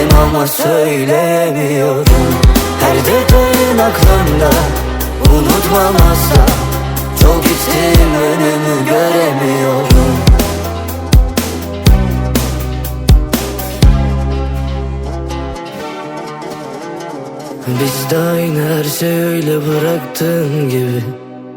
Özledim ama söyleyemiyorum Her detayın aklımda Unutmam asla. Çok içtim önümü göremiyorum. Biz de aynı her şey öyle bıraktığın gibi.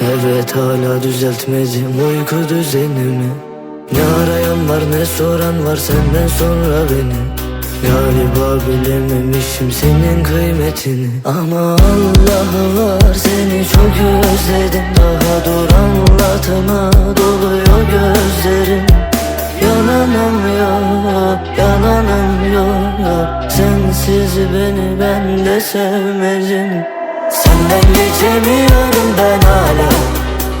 Evet hala düzeltmedim uyku düzenimi. Ne arayan var ne soran var senden sonra beni Galiba bilememişim senin kıymetini. Ama Allah var seni çok özledim. Daha dur anlatıma doluyor gözlerim. Yananım yok, yananım yok. Sensiz beni ben de sevmedim. Senden geçemiyorum ben hala.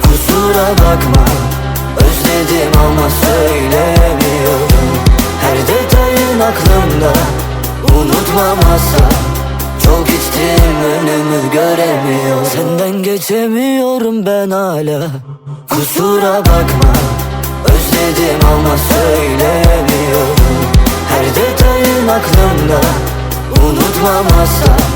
Kusura bakma Özledim ama söyleyemiyorum aklımda Unutmam asla Çok içtim önümü göremiyorum Senden geçemiyorum ben hala. Kusura bakma Özledim ama söyleyemiyorum Her detayın aklımda Unutmam asla